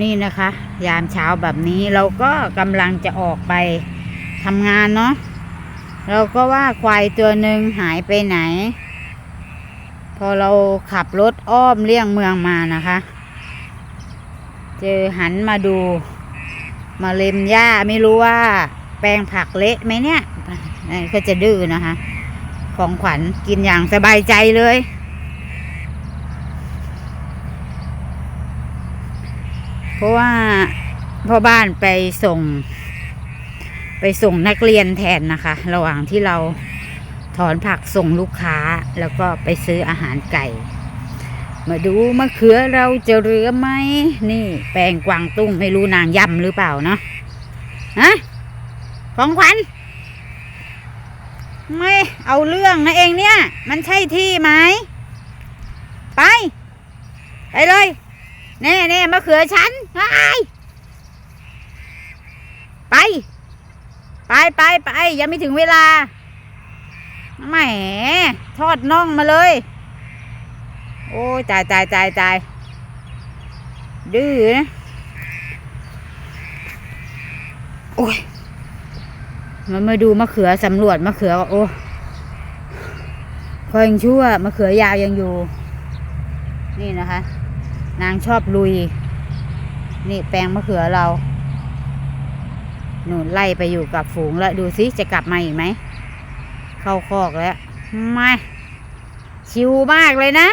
นี่นะคะ ยามเช้าแบบนี้เราก็กำลังจะออกไปทำงานเนาะเราก็ว่าควายตัวหนึ่งหายไปไหน พอเราขับรถอ้อมเลี่ยงเมืองมานะคะ เจอหันมาดู มาเล็มหญ้าไม่รู้ว่า แปลงผักเละไหมเนี่ยนี่ก็จะดื้อนะคะ ของขวัญกินอย่างสบายใจเลย เพ ราะว่าพ่อบ้านไปส่ง ไปส่งนักเรียนแทนนะคะ ระหว่างที่เราถอนผักส่งลูกค้าแล้วก็ไปซื้ออาหารไก่ มาดูมะเขือเราจะเหลือไหมนี่แปลงกวางตุ้งไม่รู้นางย่ำหรือเปล่าเนาะฮะของขวัญไม่เอาเรื่องนะเองเนี่ย มันใช่ที่ไหมไป ไปเลย แน่แน่มะเขือฉันไปไป ไปไปไปยังไม่ถึงเวลาแหมทอดน่องมาเลย โอ้ยตายตายตายตายดื้อนะโอ้ยมันมาดูมะเขือสำรวจมะเขือโอ้คอยยังชั่วมะเขือยาวยังอยู่ นี่นะคะ นางชอบลุย นี่แปลงมะเขือเราหนูไล่ไปอยู่กับฝูงแล้วดูสิจะกลับมาอีกไหม เข้าคอกแล้วไม่ชิวมากเลยนะ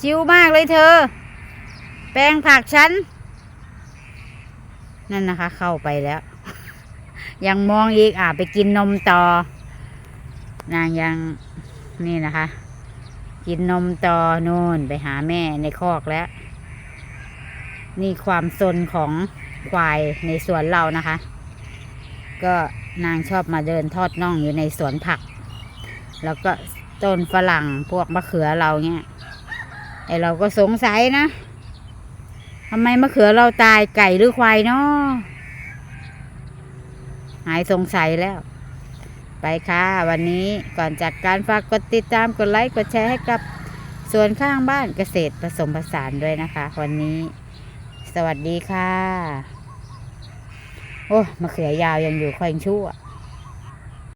ชิวมากเลยเธอ แปลงผักฉัน นั่นนะคะ เข้าไปแล้ว ยังมองอีกอ่าไปกินนมต่อ นางยังนี่นะคะ กินนมต่อโน่นไปหาแม่ในคอกแล้ว นี่ความสนของควายในสวนเรานะคะ ก็นางชอบมาเดินทอดน่องอยู่ในสวนผัก แล้วก็ต้นฝรั่งพวกมะเขือเราเนี่ยไอเราก็สงสัยนะทำไมมะเขือเราตายไก่หรือควายเนาะหายสงสัยแล้ว ไปค่ะ วันนี้ก่อนจากการฝากกดติดตามกดไลค์กดแชร์ให้กับสวนข้างบ้านเกษตรผสมผสานด้วยนะคะ วันนี้ สวัสดีค่ะ โอ้มะเขือยาวยังอยู่ค่อยชั่ว